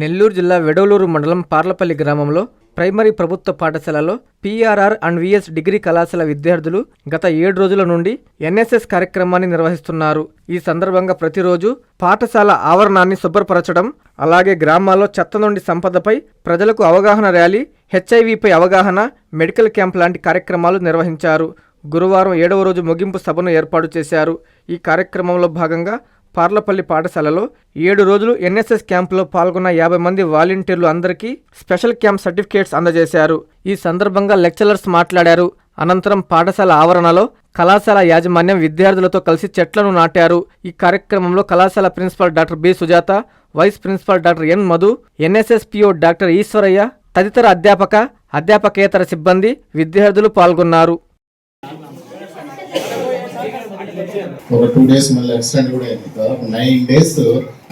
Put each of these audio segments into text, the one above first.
నెల్లూరు జిల్లా వెడవలూరు మండలం పార్లపల్లి గ్రామంలో ప్రైమరీ ప్రభుత్వ పాఠశాలలో పీఆర్ఆర్ అండ్ విఎస్ డిగ్రీ కళాశాల విద్యార్థులు గత ఏడు రోజుల నుండి ఎన్ఎస్ఎస్ కార్యక్రమాన్ని నిర్వహిస్తున్నారు. ఈ సందర్భంగా ప్రతిరోజు పాఠశాల ఆవరణాన్ని శుభ్రపరచడం అలాగే గ్రామాల్లో చెత్త నుండి సంపదపై ప్రజలకు అవగాహన ర్యాలీ హెచ్ఐవిపై అవగాహన మెడికల్ క్యాంప్ లాంటి కార్యక్రమాలు నిర్వహించారు. గురువారం ఏడవ రోజు ముగింపు సభను ఏర్పాటు చేశారు. ఈ కార్యక్రమంలో భాగంగా పార్లపల్లి పాఠశాలలో ఏడు రోజులు ఎన్ఎస్ఎస్ క్యాంపులో పాల్గొన్న యాభై మంది వాలంటీర్లు అందరికీ స్పెషల్ క్యాంప్ సర్టిఫికేట్స్ అందజేశారు. ఈ సందర్భంగా లెక్చరర్స్ మాట్లాడారు. అనంతరం పాఠశాల ఆవరణలో కళాశాల యాజమాన్యం విద్యార్థులతో కలిసి చెట్లను నాటారు. ఈ కార్యక్రమంలో కళాశాల principal doctor B Sujatha vice principal doctor N Madhu NSSPO doctor Eswaraiah తదితర అధ్యాపక అధ్యాపకేతర సిబ్బంది విద్యార్థులు పాల్గొన్నారు. ఒక టూ డేస్ మళ్ళీ ఎక్స్టెండ్ కూడా అయింది. దాదాపు నైన్ డేస్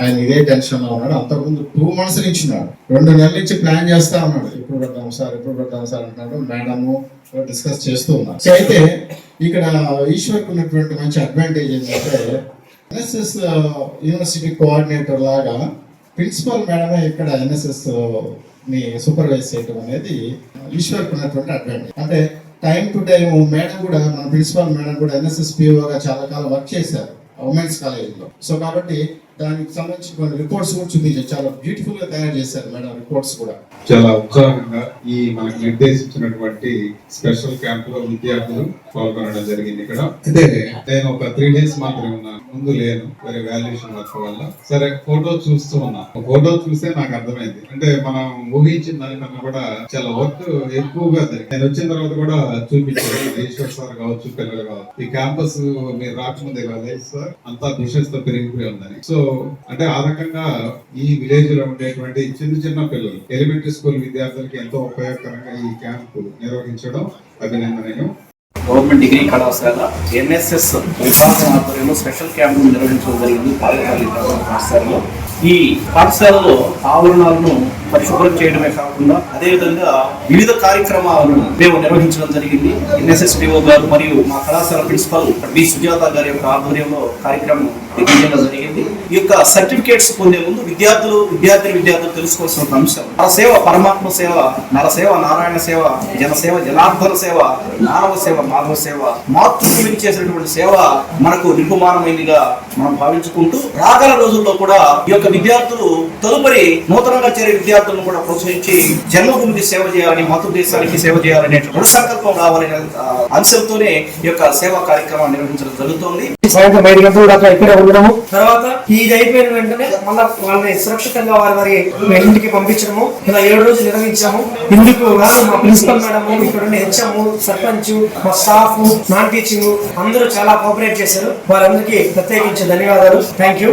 ఆయన ఇదే టెన్షన్లో ఉన్నాడు. అంతకుముందు టూ మంత్స్ నుంచి ఉన్నాడు రెండు నెలల నుంచి ప్లాన్ చేస్తా ఉన్నాడు. ఎప్పుడు పెడతాం సార్? ఎప్పుడు పెడతాం సార్? అంటున్నాడు. మేడము డిస్కస్ చేస్తూ ఉన్నారు. సో అయితే ఇక్కడ ఈశ్వర్కి ఉన్నటువంటి మంచి అడ్వాంటేజ్ ఏంటంటే ఎన్ఎస్ఎస్ యూనివర్సిటీ కోఆర్డినేటర్ లాగా ప్రిన్సిపల్ మేడమే ఇక్కడ ఎన్ఎస్ఎస్ uh, ని సూపర్వైజ్ చేయడం అనేది uh, ఈశ్వర్కి ఉన్నటువంటి అడ్వాంటేజ్ అంటే టైం టు టైం మేడం కూడా మన ప్రిన్సిపల్ మేడం కూడా ఎన్ఎస్ఎస్గా చాలా కాలం వర్క్ చేశారు ఉమెన్స్ కాలేజీలో సో కాబట్టి దానికి సంబంధించి కొన్ని రిపోర్ట్స్ కూడా చూపించారు. చాలా బ్యూటిఫుల్గా తయారు చేశారు మేడం రిపోర్ట్స్ కూడా. చాలా ఉత్సాహంగా ఈ మనకు నిర్దేశించినటువంటి స్పెషల్ క్యాంప్లో విద్యార్థులు పాల్గొనడం జరిగింది ఇక్కడ. అయితే నేను ఒక త్రీ డేస్ మాత్రమే ఉన్నాను. ముందు లేను వేరే వాల్యుయేషన్ వర్క్ వల్ల. సరే ఫోటో చూస్తూ ఉన్నా. ఫోటో చూస్తే నాకు అర్థమైంది. అంటే మనం ఊహించిన దానికన్నా కూడా చాలా వర్క్ ఎక్కువగా జరిగింది. నేను వచ్చిన తర్వాత కూడా చూపించాను. ఈశ్వర్ సార్ కావచ్చు పిల్లలు కావచ్చు. ఈ క్యాంపస్ మీరు రాకముందే కదా లేదు సార్? అంతా బిషన్స్తో పెరిగిపోయి ఉందని. సో అంటే ఆ రకంగా ఈ విలేజ్లో ఉండేటువంటి చిన్న చిన్న పిల్లలు ఎలిమెంటరీ స్కూల్ విద్యార్థులకి ఎంతో ఉపయోగకరంగా ఈ క్యాంప్ నిర్వహించడం అభినందనీయం గవర్నమెంట్ డిగ్రీ కళాశాల ఎన్ఎస్ఎస్ విభాగం ఆధ్వర్యంలో స్పెషల్ క్యాంపు నిర్వహించడం జరిగింది. పాలపల్లి పాఠశాలలో ఈ పాఠశాలలో ఆవరణాలను పరిశుభ్రం చేయడమే కాకుండా అదేవిధంగా వివిధ కార్యక్రమాలను మేము నిర్వహించడం జరిగింది. ఎన్ఎస్ఎస్ డిఓ గారు మరియు మా కళాశాల ప్రిన్సిపల్ బి. సుజాత గారి యొక్క ఆధ్వర్యంలో కార్యక్రమం నిర్వహించడం జరిగింది. ఈ యొక్క సర్టిఫికేట్స్ పొందే ముందు విద్యార్థులు విద్యార్థులు విద్యార్థులు తెలుసుకోవాల్సిన ఒక అంశం. నర సేవ పరమాత్మ సేవ నర సేవ నారాయణ సేవ జనసేవ జనార్దన సేవ మానవ సేవ మాధవ సేవ మాతృభూమికి చేసినటువంటి సేవ మనకు నిర్మాణమైనదిగా మనం భావించుకుంటూ రాగల రోజుల్లో కూడా ఈ యొక్క విద్యార్థులు తదుపరి నూతనంగా చేరే విద్యార్థులను కూడా ప్రోత్సహించి జన్మభూమికి సేవ చేయాలని మాతృదేశానికి సేవ చేయాలనే దృఢ సంకల్పం రావాలనే అంశంతోనే ఈ యొక్క సేవా కార్యక్రమాన్ని నిర్వహించడం జరుగుతోంది. సాయంత్రం ఐదు గంటల దాకా ఇక్కడే ఉండడము. తర్వాత ఇది అయిపోయిన వెంటనే మళ్ళీ వాళ్ళని సురక్షితంగా వారి వారి ఇంటికి పంపించడము. ఇలా ఏడు రోజులు నిర్వహించాము. ఇందుకు మా ప్రిన్సిపల్ మేడం ఇక్కడ హెచ్ఎం సర్పంచ్ మా స్టాఫ్ నాన్ టీచింగ్ అందరూ చాలా కోఆపరేట్ చేశారు. వారందరికీ ప్రత్యేకించి ధన్యవాదాలు. Thank you.